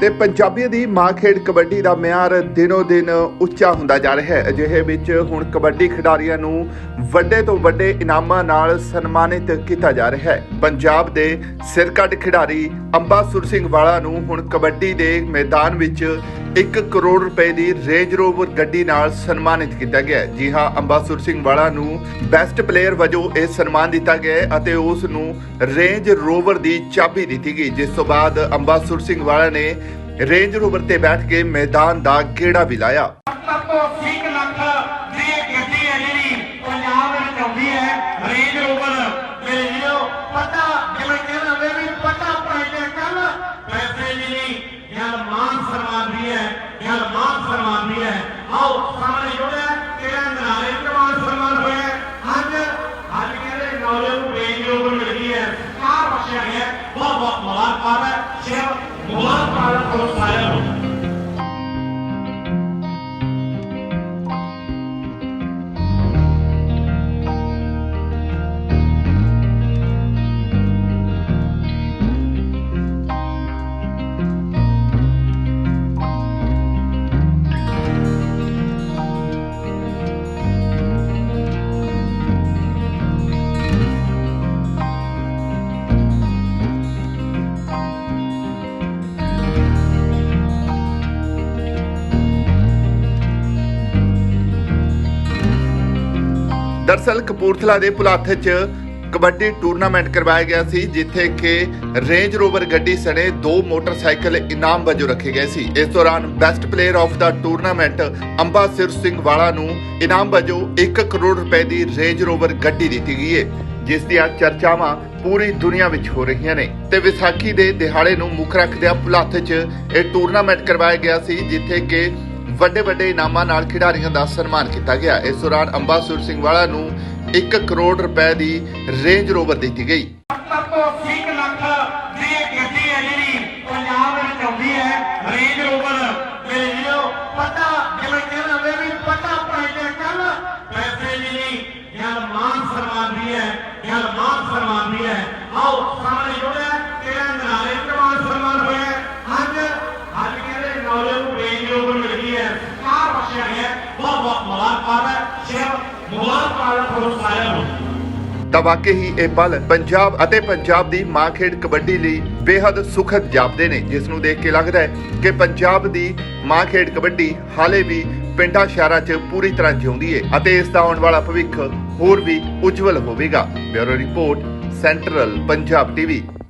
ਤੇ ਪੰਜਾਬੀਆਂ ਦੀ ਮਾਂ ਖੇਡ ਕਬੱਡੀ ਦਾ ਮਿਆਰ ਦਿਨੋ ਦਿਨ ਉੱਚਾ ਹੁੰਦਾ ਜਾ ਰਿਹਾ ਹੈ। ਅਜਿਹੇ ਵਿੱਚ ਹੁਣ ਕਬੱਡੀ ਖਿਡਾਰੀਆਂ ਨੂੰ ਵੱਡੇ ਤੋਂ ਵੱਡੇ ਇਨਾਮਾਂ ਨਾਲ ਸਨਮਾਨਿਤ ਕੀਤਾ ਜਾ ਰਿਹਾ ਹੈ। ਪੰਜਾਬ ਦੇ ਸਿਰਕੱਢ ਖਿਡਾਰੀ ਅੰਬਾ ਸੁਰ ਸਿੰਘ ਵਾਲਾ ਨੂੰ ਹੁਣ ਕਬੱਡੀ ਦੇ ਮੈਦਾਨ ਵਿੱਚ 1 ਕਰੋੜ ਰੁਪਏ ਦੀ ਰੇਂਜ ਰੋਵਰ ਗੱਡੀ ਨਾਲ ਸਨਮਾਨਿਤ ਕੀਤਾ ਗਿਆ ਹੈ। ਜੀ ਹਾਂ, ਅੰਬਾਸੁਰ ਸਿੰਘ ਵਾਲਾ ਨੂੰ ਬੈਸਟ ਪਲੇਅਰ ਵਜੋਂ ਇਹ ਸਨਮਾਨ ਦਿੱਤਾ ਗਿਆ ਅਤੇ ਉਸ ਨੂੰ ਰੇਂਜ ਰੋਵਰ ਦੀ ਚਾਬੀ ਦਿੱਤੀ ਗਈ ਜਿਸ ਤੋਂ ਬਾਅਦ ਅੰਬਾਸੁਰ ਸਿੰਘ ਵਾਲਾ ਨੇ ਰੇਂਜ ਰੋਵਰ ਤੇ ਬੈਠ ਕੇ ਮੈਦਾਨ ਦਾ ਗੇੜਾ ਵੀ ਲਾਇਆ ਸਭ ਤੋਂ 30 ਲੱਖ ਦੀ ਇਹ ਗੱਡੀ ਹੈ ਜਿਹੜੀ ਪੰਜਾਬ ਵਿੱਚ ਆਉਂਦੀ ਹੈ ਰੇਂਜ ਰੋਵਰ ਮੇਰੇ ਵੀਰੋ ਪਤਾ ਜਿਵੇਂ ਕਹਿੰਦੇ ਹੁੰਦੇ ਵੀ ਪਤਾ ਪਾਈਏ ਕੱਲ ਪੈਸੇ ਜੀ ਨਹੀਂ ਯਾਰ ਮਾਨ ਸਨਮਾਨ ਹੈ ਯਾਰ ਮਾਨ ਸਨਮਾਨ ਵੀ ਹੈ ਆਓ, ਸਾਹਮਣੇ ਜੁੜਿਆ ਤੇਰਾ ਨਾਰੇ ਕਮਾਨ ਸਨਮਾਨ ਹੋਇਆ ਹੈ। ਅੱਜ ਅੱਜ ਕਹਿੰਦੇ ਨੌਜਵਾਨ ਨੂੰ ਰੇਂਜ ਰੋਵਰ ਮਿਲਦੀ ਹੈ ਕਾਰ ਬਖਸ਼ਿਆ ਗਿਆ ਹੈ। ਬਹੁਤ ਬਹੁਤ ਮੁਬਾਰਕ ਹੈ ਸ਼ੇਰ ਮੁਬਾਰਕਾਂ ਦਰਸਲ ਕਪੂਰਥਲਾ ਦੇ ਪੁਲਾਥ 'ਚ ਕਬੱਡੀ ਟੂਰਨਾਮੈਂਟ ਕਰਵਾਇਆ ਗਿਆ ਸੀ, ਜਿੱਥੇ ਕਿ ਰੇਂਜ ਰੋਵਰ ਗੱਡੀ ਸਣੇ ਦੋ ਮੋਟਰਸਾਈਕਲ ਇਨਾਮ ਵਜੋਂ ਰੱਖੇ ਗਏ ਸੀ। ਇਸ ਦੌਰਾਨ ਬੈਸਟ ਪਲੇਅਰ ਆਫ ਦਾ ਟੂਰਨਾਮੈਂਟ ਅੰਬਾਸਿਰ ਸਿੰਘ ਵਾਲਾ ਨੂੰ ਇਨਾਮ ਵਜੋਂ 1 ਕਰੋੜ ਰੁਪਏ ਦੀ ਰੇਂਜ ਰੋਵਰ ਗੱਡੀ ਦਿੱਤੀ ਗਈ ਹੈ ਜਿਸ ਦੀਆਂ ਚਰਚਾਵਾਂ ਪੂਰੀ ਦੁਨੀਆ ਵਿੱਚ ਹੋ ਰਹੀਆਂ ਨੇ। ਤੇ ਵਿਸਾਖੀ ਦੇ ਦਿਹਾੜੇ ਨੂੰ ਮੁੱਖ ਰੱਖਦਿਆਂ ਪੁਲਾਥ 'ਚ ਇਹ ਟੂਰਨਾਮੈਂਟ ਕਰਵਾਇਆ ਗਿਆ ਸੀ, ਜਿੱਥੇ ਕਿ ਵੱਡੇ ਵੱਡੇ ਇਨਾਮਾਂ ਨਾਲ ਖਿਡਾਰੀਆਂ ਦਾ ਸਨਮਾਨ ਕੀਤਾ ਗਿਆ। ਇਸ ਦੌਰਾਨ ਅੰਬਾਸੁਰ ਸਿੰਘ ਵਾਲਾ ਨੂੰ 1 ਕਰੋੜ ਰੁਪਏ ਦੀ ਰੇਂਜ ਰੋਵਰ ਦਿੱਤੀ ਗਈ। ਮਾਨ ਸਨਮਾਨ ਵੀ ਹੈ ਯਾਰ ਮਾਨ ਸਨਮਾਨ ਵੀ ਹੈ, ਆਓ ਸਾਹਮਣੇ ਜੁੜਿਆ ਤੇਰਾ ਨਾਰੇ ਕਮਾਨ ਸਨਮਾਨ ਹੋਇਆ ਹੈ। ਅੱਜ ਅੱਜ ਕਹਿੰਦੇ ਨੌਜਵਾਨ ਨੂੰ ਰੇਂਜ ਰੋਵਰ ਮਿਲ ਗਈ ਹੈ ਕਾਰ ਬਖਸ਼ਿਆ ਗਿਆ ਹੈ। ਬਹੁਤ ਬਹੁਤ ਮੁਬਾਰਕਾਂ ਹੈ ਸ਼ੇਰ ਮੁਬਾਰਕਾਂ ਹੈ ਤੁਹਾਨੂੰ ਸਾਰਿਆਂ ਤਾਂ ਵਾਕਈ ਹੀ ਇਹ ਪਲ ਪੰਜਾਬ ਅਤੇ ਪੰਜਾਬ ਦੀ ਮਾਂ ਖੇਡ ਕਬੱਡੀ ਲਈ ਬੇहद ਸੁਖਦ ਜਾਪਦੇ ਨੇ, ਜਿਸ ਨੂੰ ਦੇਖ ਕੇ ਲੱਗਦਾ ਹੈ ਕਿ ਪੰਜਾਬ ਦੀ ਮਾਂ ਖੇਡ ਕਬੱਡੀ ਹਾਲੇ ਵੀ ਪਿੰਡਾਂ ਸ਼ਹਿਰਾਂ 'ਚ ਪੂਰੀ ਤਰ੍ਹਾਂ ਜਿਉਂਦੀ ਹੈ ਅਤੇ ਇਸ ਦਾ ਆਉਣ ਵਾਲਾ ਭਵਿੱਖ ਹੋਰ ਵੀ ਉਜਵਲ ਹੋਵੇਗਾ bureau report, central Punjab TV